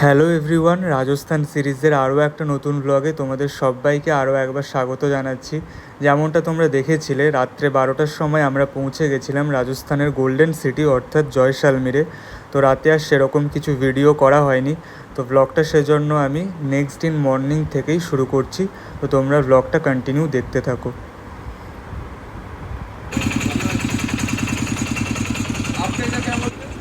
Hello everyone, Rajasthan সিরিজের আরও একটা নতুন ব্লগে তোমাদের সবাইকে আরও একবার স্বাগত জানাচ্ছি। যেমনটা তোমরা দেখেছিলে, রাত্রে বারোটার সময় আমরা পৌঁছে গেছিলাম রাজস্থানের গোল্ডেন সিটি অর্থাৎ জয়সালমিরে। তো রাতে আর সেরকম কিছু ভিডিও করা হয়নি। তো ব্লগটা সেজন্য আমি নেক্সট দিন মর্নিং থেকেই শুরু করছি। তো তোমরা ব্লগটা কন্টিনিউ দেখতে থাকো।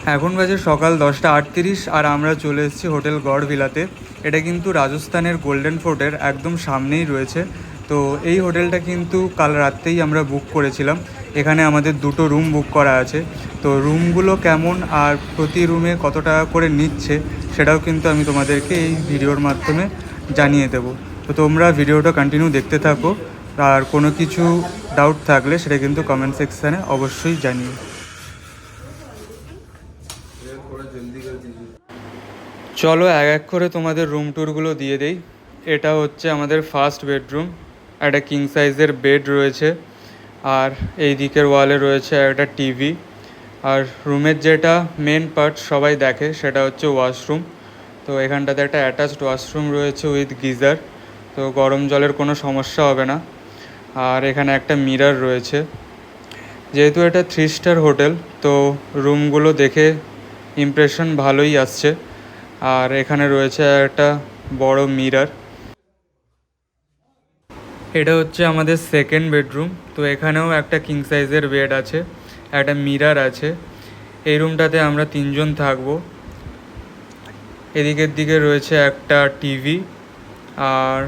এখন বাজে সকাল দশটা আটত্রিশ আর আমরা চলে এসেছি হোটেল গড় ভিলাতে। এটা কিন্তু রাজস্থানের গোল্ডেন ফোর্টের একদম সামনেই রয়েছে। তো এই হোটেলটা কিন্তু কাল রাত্রেই আমরা বুক করেছিলাম। এখানে আমাদের দুটো রুম বুক করা আছে। তো রুমগুলো কেমন আর প্রতি রুমে কত টাকা করে নিচ্ছে সেটাও কিন্তু আমি তোমাদেরকে এই ভিডিওর মাধ্যমে জানিয়ে দেবো। তো তোমরা ভিডিওটা কন্টিনিউ দেখতে থাকো। আর কোনো কিছু ডাউট থাকলে সেটা কিন্তু কমেন্ট সেকশানে অবশ্যই জানিও। চলো এক এক করে তোমাদের রুম ট্যুরগুলো দিয়ে দেই। এটা হচ্ছে আমাদের ফার্স্ট বেডরুম একটা কিং সাইজের বেড রয়েছে। আর এই দিকের ওয়ালে রয়েছে একটা টিভি আর রুমের যেটা মেন পার্ট সবাই দেখে, সেটা হচ্ছে ওয়াশরুম তো এখানটাতে একটা অ্যাটাচড ওয়াশরুম রয়েছে উইথ গিজার তো গরম জলের কোনো সমস্যা হবে না। আর এখানে একটা মিরার রয়েছে। যেহেতু এটা থ্রি স্টার হোটেল তো রুমগুলো দেখে ইমপ্রেশন ভালোই আসছে। আর এখানে রয়েছে একটা বড় মিরার। এটা হচ্ছে আমাদের সেকেন্ড বেডরুম তো এখানেও একটা কিং সাইজের বেড আছে, একটা মিরার আছে। এই রুমটাতে আমরা তিনজন থাকব। এদিকের দিকে রয়েছে একটা টিভি আর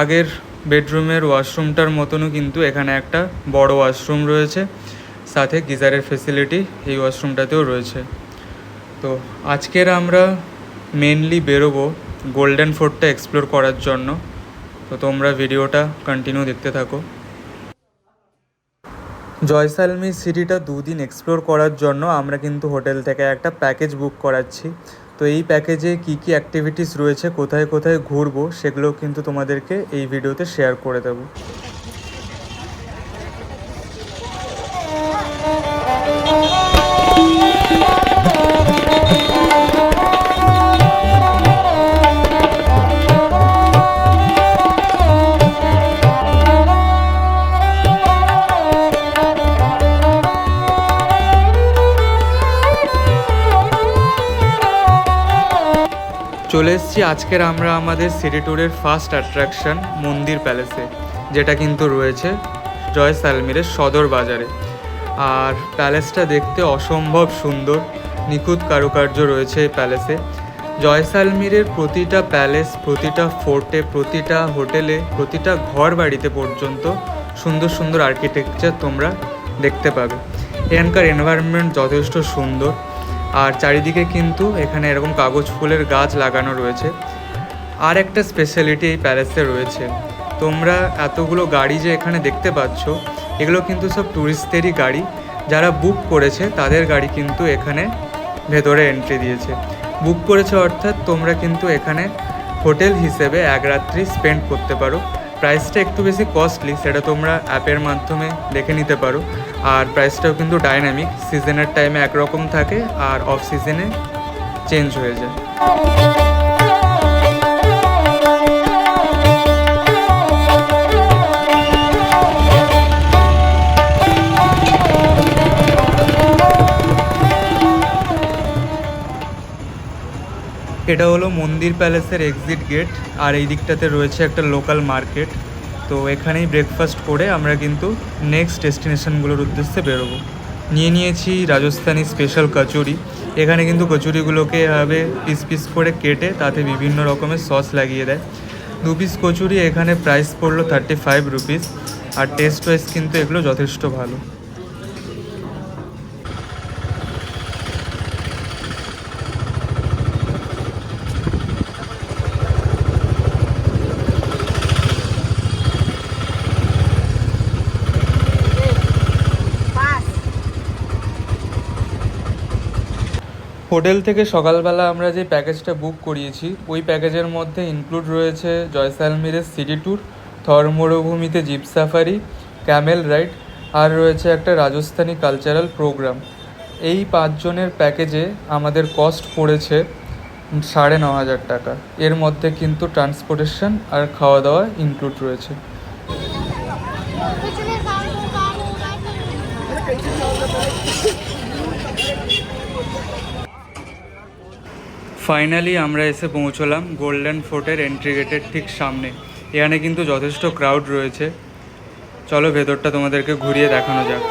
আগের বেডরুমের ওয়াশরুমটার মতনও কিন্তু এখানে একটা বড় ওয়াশরুম রয়েছে। সাথে গিজারের ফেসিলিটি এই ওয়াশরুমটাতেও রয়েছে। তো আজকের আমরা মেনলি বেরোবো গোল্ডেন ফোর্টটা এক্সপ্লোর করার জন্য। তো তোমরা ভিডিওটা কন্টিনিউ দেখতে থাকো। জয়সালমি সিটিটা দুদিন এক্সপ্লোর করার জন্য আমরা কিন্তু হোটেল থেকে একটা প্যাকেজ বুক করাচ্ছি। তো এই প্যাকেজে কী কী অ্যাক্টিভিটিস রয়েছে, কোথায় কোথায় ঘুরবো সেগুলো কিন্তু তোমাদেরকে এই ভিডিওতে শেয়ার করে দেবো। চলে এসেছি আজকের আমরা আমাদের সিটি ট্যুরের ফার্স্ট অ্যাট্রাকশন মন্দির প্যালেসে যেটা কিন্তু রয়েছে জয়সালমীরের সদর বাজারে। আর প্যালেসটা দেখতে অসম্ভব সুন্দর, নিখুঁত কারুকার্য রয়েছে এই প্যালেসে জয়সালমীরের প্রতিটা প্যালেস প্রতিটা ফোর্টে প্রতিটা হোটেলে প্রতিটা ঘর বাড়িতে পর্যন্ত সুন্দর সুন্দর আর্কিটেকচার তোমরা দেখতে পাবে। এখানকার এনভায়রনমেন্ট যথেষ্ট সুন্দর। আর চারিদিকে কিন্তু এখানে এরকম কাগজ ফুলের গাছ লাগানো রয়েছে। আর একটা স্পেশালিটি এই প্যালেসে রয়েছে। তোমরা এতগুলো গাড়ি যে এখানে দেখতে পাচ্ছ, এগুলো কিন্তু সব ট্যুরিস্টদেরই গাড়ি। যারা বুক করেছে, তাদের গাড়ি কিন্তু এখানে ভেতরে এন্ট্রি দিয়েছে। বুক করেছে অর্থাৎ তোমরা কিন্তু এখানে হোটেল হিসেবে এক রাত্রি স্পেন্ড করতে পারো। প্রাইসটা একটু বেশি কস্টলি সেটা তোমরা অ্যাপের মাধ্যমে দেখে নিতে পারো। আর প্রাইসটাও কিন্তু ডাইনামিক সিজনের টাইমে একরকম থাকে, আর অফ সিজনে চেঞ্জ হয়ে যায়। এটা হলো মন্দির প্যালেসের এক্সিট গেট আর এই দিকটাতে রয়েছে একটা লোকাল মার্কেট তো এখানেই ব্রেকফাস্ট করে আমরা কিন্তু নেক্সট ডেস্টিনেশনগুলোর উদ্দেশ্যে বেরোবো। নিয়ে নিয়েছি রাজস্থানি স্পেশাল কচুরি। এখানে কিন্তু কচুরিগুলোকে এভাবে পিস পিস করে কেটে তাতে বিভিন্ন রকমের সস লাগিয়ে দেয়। দু পিস কচুরি এখানে প্রাইস পড়ল থার্টি ফাইভ রুপিস আর টেস্ট ওয়াইজ কিন্তু এগুলো যথেষ্ট ভালো। হোটেল থেকে সকালবেলা আমরা যে প্যাকেজটা বুক করিয়েছি, ওই প্যাকেজের মধ্যে ইনক্লুড রয়েছে জয়সালমীরের সিটি ট্যুর থর মরুভূমিতে জিপ সাফারি ক্যামেল রাইড আর রয়েছে একটা রাজস্থানী কালচারাল প্রোগ্রাম এই পাঁচজনের প্যাকেজে আমাদের কস্ট পড়েছে সাড়ে ন হাজার টাকা। এর মধ্যে কিন্তু ট্রান্সপোর্টেশন আর খাওয়া দাওয়া ইনক্লুড রয়েছে। ফাইনালি আমরা এসে পৌঁছলাম গোল্ডেন ফোর্টের এন্ট্রি গেটের ঠিক সামনে। এখানে কিন্তু যথেষ্ট ক্রাউড রয়েছে। চলো ভেতরটা তোমাদেরকে ঘুরিয়ে দেখানো যাক।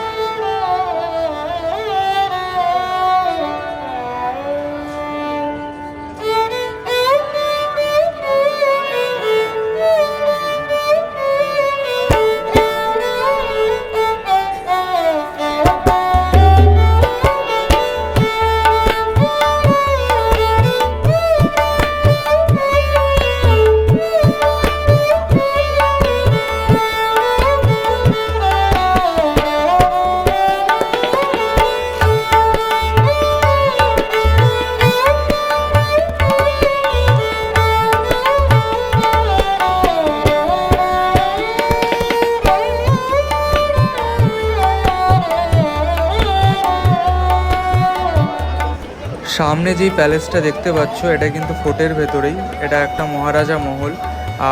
সামনে যেই প্যালেসটা দেখতে পাচ্ছ, এটা কিন্তু ফোর্টের ভেতরেই। এটা একটা মহারাজা মহল।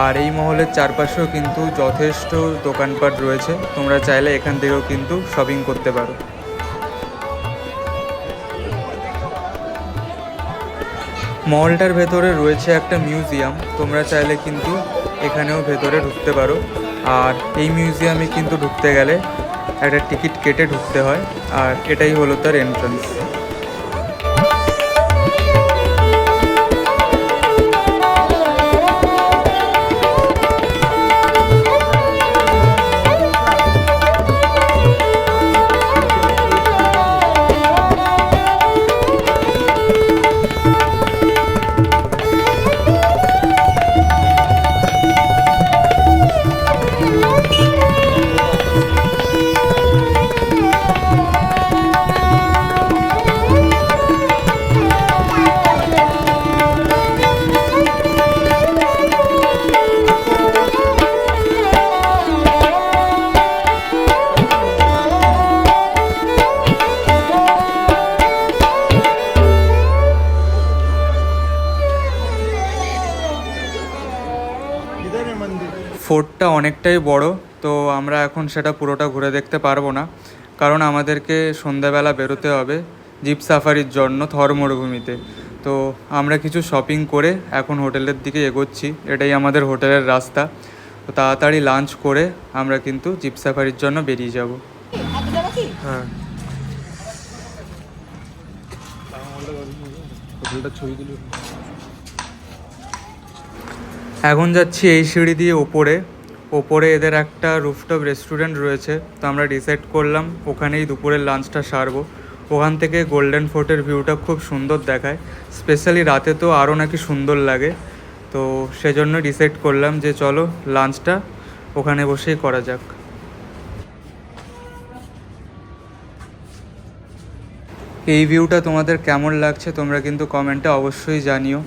আর এই মহলের চারপাশেও কিন্তু যথেষ্ট দোকানপাট রয়েছে। তোমরা চাইলে এখান থেকেও কিন্তু শপিং করতে পারো। মহলটার ভেতরে রয়েছে একটা মিউজিয়াম। তোমরা চাইলে কিন্তু এখানেও ভেতরে ঢুকতে পারো। আর এই মিউজিয়ামে কিন্তু ঢুকতে গেলে একটা টিকিট কেটে ঢুকতে হয়। আর এটাই হলো তার এন্ট্রান্স ফোর্টটা অনেকটাই বড় তো আমরা এখন সেটা পুরোটা ঘুরে দেখতে পারব না। কারণ আমাদেরকে সন্ধ্যাবেলা বেরোতে হবে জিপ সাফারির জন্য থর মরুভূমিতে। তো আমরা কিছু শপিং করে এখন হোটেলের দিকে এগোচ্ছি এটাই আমাদের হোটেলের রাস্তা। তো তাড়াতাড়ি লাঞ্চ করে আমরা কিন্তু জিপ সাফারির জন্য বেরিয়ে যাব। হ্যাঁ। এখন যাচ্ছি এই সিঁড়ি দিয়ে ওপরে ওপরে এদের একটা রুফটপ রেস্টুরেন্ট রয়েছে। তো আমরা ডিসাইড করলাম ওখানেই দুপুরের লাঞ্চটা সারবো। ওখান থেকে গোল্ডেন ফোর্টের ভিউটা খুব সুন্দর দেখায়। স্পেশালি রাতে তো আরও নাকি সুন্দর লাগে। তো সেজন্য ডিসাইড করলাম যে চলো লাঞ্চটা ওখানে বসেই করা যাক। এই ভিউটা তোমাদের কেমন লাগছে তোমরা কিন্তু কমেন্টে অবশ্যই জানিও।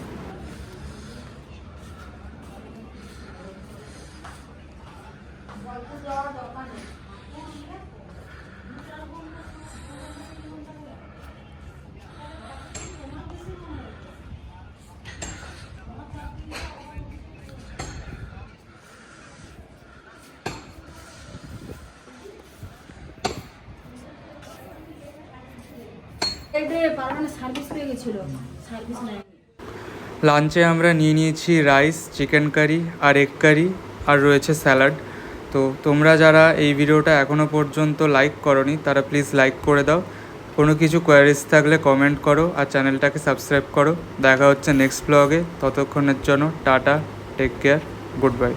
লাঞ্চে আমরা নিয়ে নিয়েছি রাইস চিকেন কারি আর এগ কারি আর রয়েছে স্যালাড। তো তোমরা যারা এই ভিডিওটা এখনও পর্যন্ত লাইক করনি তারা প্লিজ লাইক করে দাও। কোনো কিছু কোয়ারিজ থাকলে কমেন্ট করো আর চ্যানেলটাকে সাবস্ক্রাইব করো। দেখা হচ্ছে নেক্সট ব্লগে। ততক্ষণের জন্য tata take care good bye.